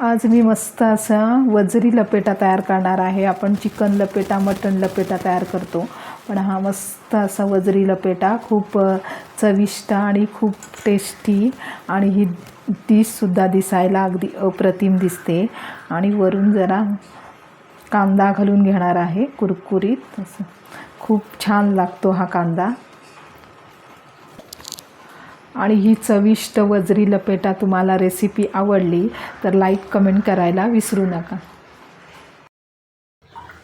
आज मी मस्त असा वजरी लपेटा तयार करणार आहे. आपण चिकन लपेटा मटण लपेटा तयार करतो. पण हा मस्त असा वजरी लपेटा खूप चविष्ट आणि खूप टेस्टी आणि ही डिशसुद्धा दिसायला अगदी अप्रतिम दिसते. आणि वरून जरा कांदा घालून घेणार आहे कुरकुरीत. असं खूप छान लागतो हा कांदा. आणि ही चविष्ट वजरी लपेटा तुम्हाला रेसिपी आवडली तर लाईक कमेंट करायला विसरू नका.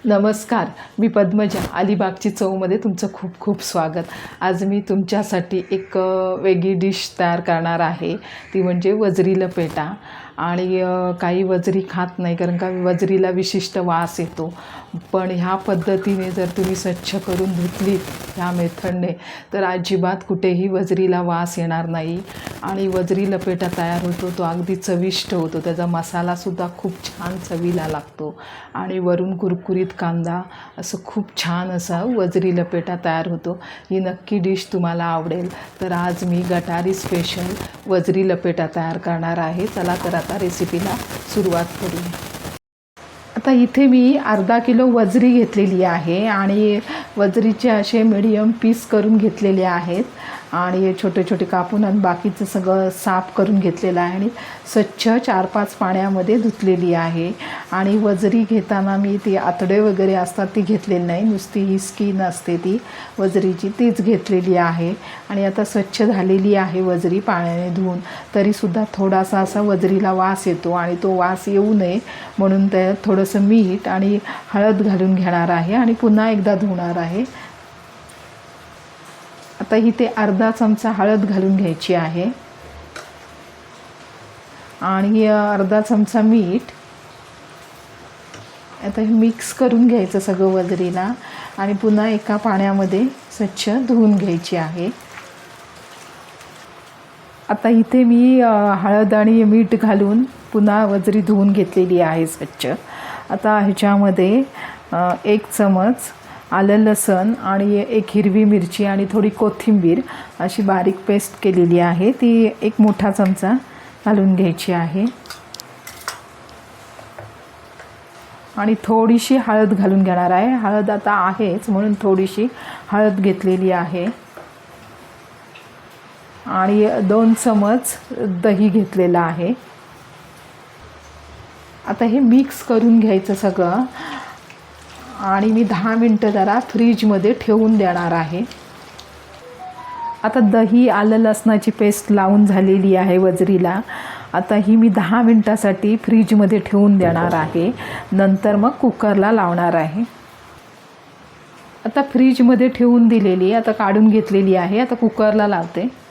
नमस्कार मी पद्मजा अलिबागची चवमध्ये तुमचं खूप खूप स्वागत. आज मी तुमच्यासाठी एक वेगळी डिश तयार करणार आहे. ती म्हणजे वजरी लपेटा. आणि काही वजरी खात नाही कारण का वजरीला विशिष्ट वास येतो. पण ह्या पद्धतीने जर तुम्ही स्वच्छ करून धुतली ह्या मेथडने तर अजिबात कुठेही वजरीला वास येणार नाही. आणि वजरी लपेटा तयार होतो तो अगदी चविष्ट होतो. त्याचा मसालासुद्धा खूप छान चवीला लागतो. आणि वरून कुरकुरीत कांदा असं खूप छान असा वजरी लपेटा तयार होतो. ही नक्की डिश तुम्हाला आवडेल. तर आज मी गटारी स्पेशल वजरी लपेटा तयार करणार आहे. चला तर आता रेसिपीला सुरुवात करूया. आता इथे मी अर्धा किलो वजरी घेतलेली आहे आणि वजरीचे असे मिडियम पीस करून घेतलेले आहेत. आणि छोटे छोटे कापून आणि बाकीचं सगळं साफ करून घेतलेलं आहे आणि स्वच्छ चार पाच पाण्यामध्ये धुतलेली आहे. आणि वजरी घेताना मी ती आतडे वगैरे असतात ती घेतलेली नाही. नुसती ही स्किन असते ती. वजरीची तीच घेतलेली आहे. आणि आता स्वच्छ झालेली आहे वजरी पाण्याने धुवून. तरीसुद्धा थोडासा असा वजरीला वास येतो आणि तो वास येऊ नये म्हणून त्यात थोडंसं मीठ आणि हळद घालून घेणार आहे आणि पुन्हा एकदा धुणार आहे. आता इथे अर्धा चमचा हळद घालून घ्यायची आहे. आणि अर्धा चमचा मीठ. आता हे मिक्स करून घ्यायचं सगळं वजरीला. आणि पुन्हा एका पाण्यामध्ये स्वच्छ धुवून घ्यायची आहे. आता इथे मी हळद आणि मीठ घालून पुन्हा वजरी धुवून घेतलेली आहे स्वच्छ. आता ह्याच्यामध्ये एक चमच आलं लसण आणि एक हिरवी मिरची आणि थोडी कोथिंबीर अशी बारीक पेस्ट केलेली आहे. ती एक मोठा चमचा घालून घ्यायची आहे. आणि थोडीशी हळद घालून घेणार आहे. हळद आता आहेच म्हणून थोडीशी हळद घेतलेली आहे. आणि दोन चमच दही घेतलेलं आहे. आता हे मिक्स करून घ्यायचं सगळं. आणि मी दहा मिनटं जरा फ्रीजमध्ये ठेवून देणार आहे. आता दही आलं लसणाची पेस्ट लावून झालेली आहे वजरीला. आता ही मी दहा मिनटासाठी फ्रीजमध्ये ठेवून देणार आहे. नंतर मग कुकरला लावणार आहे. आता फ्रीजमध्ये ठेवून दिलेली आता काढून घेतलेली आहे. आता कुकरला लावते.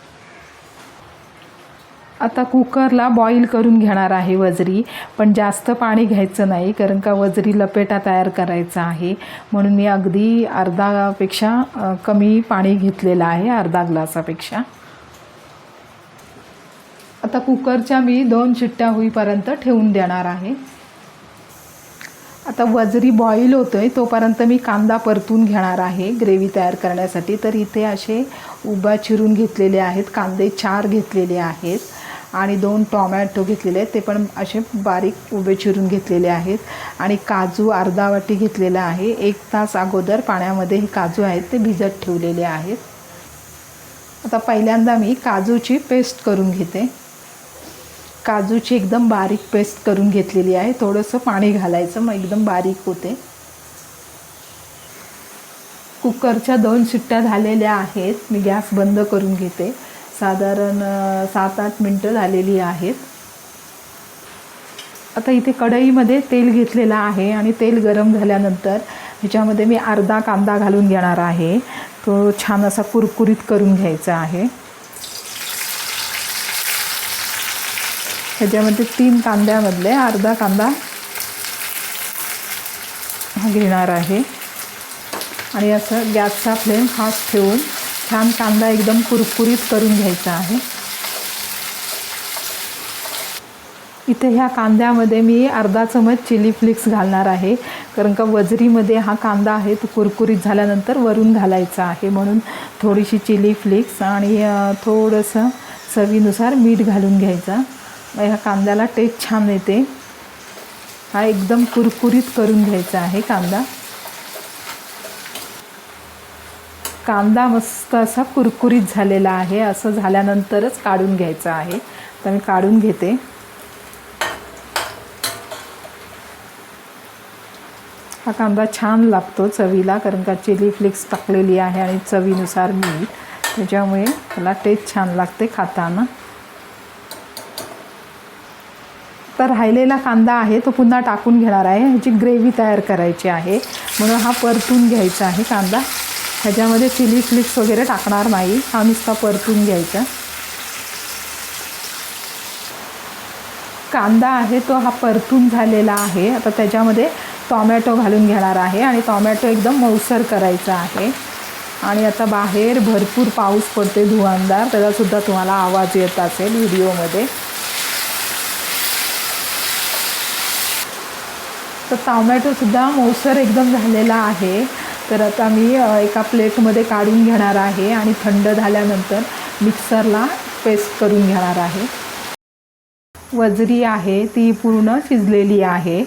आता कुकरला बॉईल करून घेणार आहे वजरी पण जास्त पाणी घ्यायचं नाही कारण का वजरी लपेटा तयार करायचा आहे. म्हणून मी अगदी अर्धापेक्षा कमी पाणी घेतलेलं आहे अर्धा ग्लासापेक्षा. आता कुकरच्या मी दोन शिट्ट्या होईपर्यंत ठेवून देणार आहे. आता वजरी बॉईल होतो आहे तोपर्यंत मी कांदा परतून घेणार आहे ग्रेव्ही तयार करण्यासाठी. तर इथे असे उभा चिरून घेतलेले आहेत कांदे चार घेतलेले आहेत. आणि दोन टॉमॅटो घेतलेले आहेत. ते पण असे बारीक उभे चिरून घेतलेले आहेत. आणि काजू अर्धा वाटी घेतलेला आहे. एक तास अगोदर पाण्यामध्ये हे काजू आहेत ते भिजत ठेवलेले आहेत. आता पहिल्यांदा मी काजूची पेस्ट करून घेते. काजूची एकदम बारीक पेस्ट करून घेतलेली आहे. थोडंसं पाणी घालायचं मग एकदम बारीक होते. कुकरच्या दोन शिट्ट्या झालेल्या आहेत. मी गॅस बंद करून घेते. साधारण सात आठ मिनटं झालेली आहेत. आता इथे कढईमध्ये तेल घेतलेलं आहे आणि तेल गरम झाल्यानंतर ह्याच्यामध्ये मी अर्धा कांदा घालून घेणार आहे. तो छान असा कुरकुरीत करून घ्यायचा आहे. ह्याच्यामध्ये तीन कांद्यामधले अर्धा कांदा घेणार आहे. आणि असं गॅसचा फ्लेम फास्ट ठेवून छान कांदा एकदम कुरकुरीत करून घ्यायचा आहे. इथे ह्या कांद्यामध्ये मी अर्धा चमच चिली फ्लिक्स घालणार आहे. कारण का वजरीमध्ये हा कांदा आहे तो कुरकुरीत झाल्यानंतर वरून घालायचा आहे. म्हणून थोडीशी चिली फ्लिक्स आणि थोडंसं चवीनुसार मीठ घालून घ्यायचं. ह्या कांद्याला टेस्ट छान येते. हा एकदम कुरकुरीत करून घ्यायचा आहे कांदा. कांदा मस्त असा कुरकुरीत झालेला आहे. असं झाल्यानंतरच काढून घ्यायचं आहे. तर मी काढून घेते. हा कांदा छान लागतो चवीला कारण का चिली फ्लेक्स टाकलेली आहे आणि चवीनुसार मीठ. त्याच्यामुळे त्याला टेस्ट छान लागते खाताना. तर राहिलेला कांदा आहे तो पुन्हा टाकून घेणार आहे. ह्याची ग्रेव्ही तयार करायची आहे. म्हणून हा परतून घ्यायचा आहे कांदा. ह्याच्यामध्ये चिली फ्लिक्स वगैरे टाकणार नाही. हा नुसता परतून घ्यायचा. कांदा आहे तो हा परतून झालेला आहे. आता त्याच्यामध्ये टॉमॅटो घालून घेणार आहे आणि टॉमॅटो एकदम मऊसर करायचा आहे. आणि आता बाहेर भरपूर पाऊस पडते धुवांदार त्याचासुद्धा तुम्हाला आवाज येत असेल व्हिडिओमध्ये. तर टॉमॅटोसुद्धा मऊसर एकदम झालेला आहे. तर आता मी एका प्लेटमध्ये काढून घेणार आहे आणि थंड झाल्यानंतर मिक्सरला पेस्ट करून घेणार आहे. वजरी आहे ती पूर्ण शिजलेली आहे.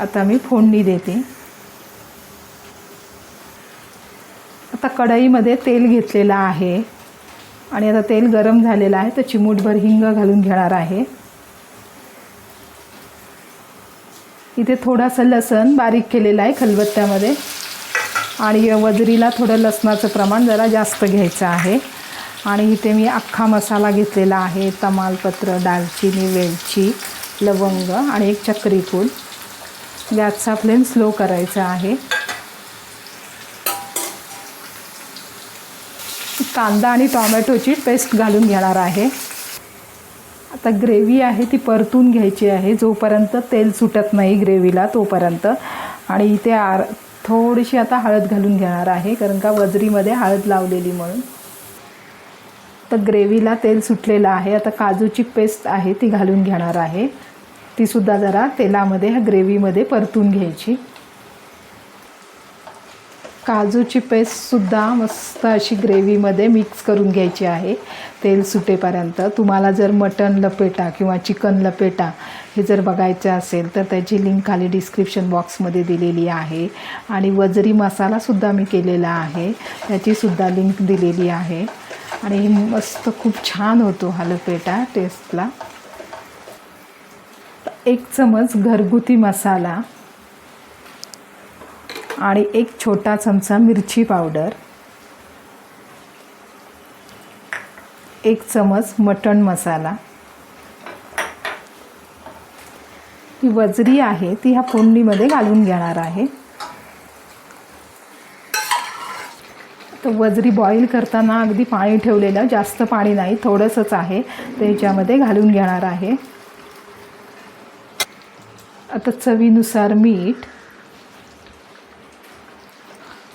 आता मी फोडणी देते. आता कढईमध्ये तेल घेतलेलं आहे आणि आता तेल गरम झालेलं आहे तर चिमूटभर हिंग घालून घेणार आहे. इथे थोडासा लसण बारीक केलेला आहे खलबत्त्यामध्ये. आणि वजरीला थोडं लसणाचं प्रमाण जरा जास्त घ्यायचं आहे. आणि इथे मी अख्खा मसाला घेतलेला आहे तमालपत्र दालचिनी वेलची लवंग आणि एक चक्रीकूल गॅसचा फ्लेम स्लो करायचा आहे. कांदा आणि टॉमॅटोची पेस्ट घालून घेणार आहे. आता ग्रेव्ही आहे ती परतून घ्यायची आहे जोपर्यंत तेल सुटत नाही ग्रेव्हीला तोपर्यंत. आणि इथे आर थोडीशी आता हळद घालून घेणार आहे कारण का वजरीमध्ये हळद लावलेली म्हणून. तर ग्रेव्हीला तेल सुटलेलं आहे आता काजूची पेस्ट आहे ती घालून घेणार आहे. तीसुद्धा जरा तेलामध्ये ह्या ग्रेव्हीमध्ये परतून घ्यायची. काजूची पेस्टसुद्धा मस्त अशी ग्रेव्हीमध्ये मिक्स करून घ्यायची आहे. तेल सुटेपर्यंत. तुम्हाला जर मटन लपेटा किंवा चिकन लपेटा हे जर बघायचं असेल तर त्याची लिंक खाली डिस्क्रिप्शन बॉक्समध्ये दिलेली आहे. आणि वजरी मसालासुद्धा मी केलेला आहे. त्याचीसुद्धा लिंक दिलेली आहे. आणि हे मस्त खूप छान होतो हा लपेटा टेस्टला एक चमच घरगुती मसाला. आणि एक छोटा चमचा मिरची पावडर. एक चमच मटण मसाला. ही वजरी आहे ती ह्या फोडणीमध्ये घालून घेणार आहे. तर वजरी बॉईल करताना अगदी पाणी ठेवलेलं जास्त पाणी नाही थोडंसंच आहे. तर ह्याच्यामध्ये घालून घेणार आहे. आता चवीनुसार मीठ.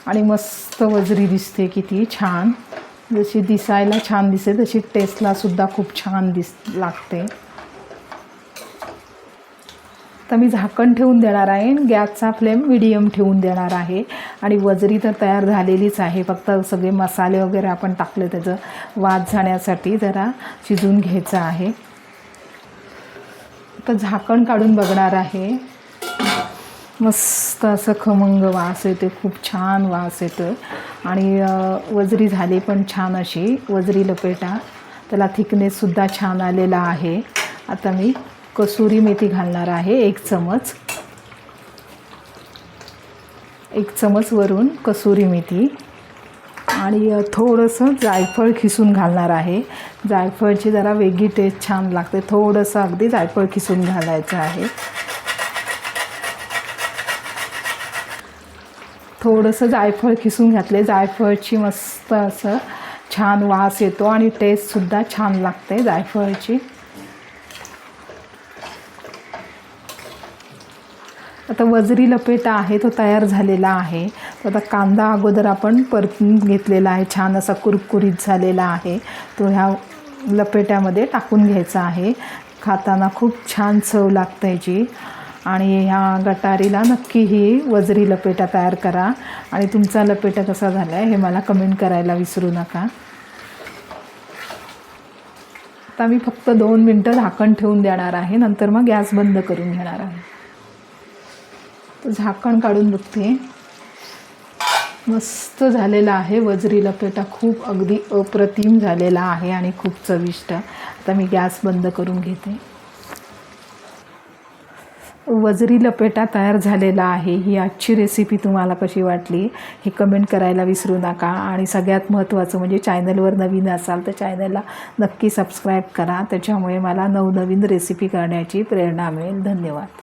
आणि मस्त वजरी दिसते किती छान. जशी दिसायला छान दिसते तशी टेस्टला सुद्धा खूप छान दिस लागते. तर मी झाकण ठेवून देणार आहे गॅसचा फ्लेम मिडियम ठेवून देणार आहे. आणि वजरी तर तयार झालेलीच आहे फक्त सगळे मसाले वगैरे आपण टाकले त्याचं वाद जाण्यासाठी जरा शिजून घ्यायचं आहे. तर झाकण काढून बघणार आहे. मस्त असं खमंग वास येते खूप छान वास येतो. आणि वजरी झाली पण छान अशी वजरी लपेटा. त्याला थिकनेससुद्धा छान आलेला आहे. आता मी कसुरी मेथी घालणार आहे एक चमच. एक चमच वरून कसुरी मेथी. आणि थोडंसं जायफळ खिसून घालणार आहे. जायफळची जरा वेगळी टेस्ट छान लागते. थोडंसं अगदी जायफळ खिसून घालायचं आहे. थोडंसं जायफळ किसून घातले जायफळची मस्त असं छान वास येतो आणि टेस्टसुद्धा छान लागते जायफळची. आता वजरी लपेटा आहे तो तयार झालेला आहे. आता कांदा अगोदर आपण परतून घेतलेला आहे. छान असा कुरकुरीत झालेला आहे. तो ह्या लपेट्यामध्ये टाकून घ्यायचा आहे. खाताना खूप छान चव लागते याची. आणि ह्या गटारीला नक्की ही वजरी लपेटा तयार करा. आणि तुमचा लपेटा कसा झाला आहे हे मला कमेंट करायला विसरू नका. आता मी फक्त दोन मिनटं झाकण ठेवून देणार आहे. नंतर मग गॅस बंद करून घेणार आहे. झाकण काढून बघते. मस्त झालेला आहे वजरी लपेटा. खूप अगदी अप्रतिम झालेला आहे आणि खूप चविष्ट. आता मी गॅस बंद करून घेते. वजरी लपेटा तयार झालेला आहे. ही आजची रेसिपी तुम्हाला कशी वाटली हे कमेंट करायला विसरू नका. आणि सगळ्यात महत्त्वाचं म्हणजे चॅनलवर नवीन असाल तर चॅनलला नक्की सबस्क्राईब करा. त्याच्यामुळे मला नवनवीन रेसिपी करण्याची प्रेरणा मिळेल. धन्यवाद.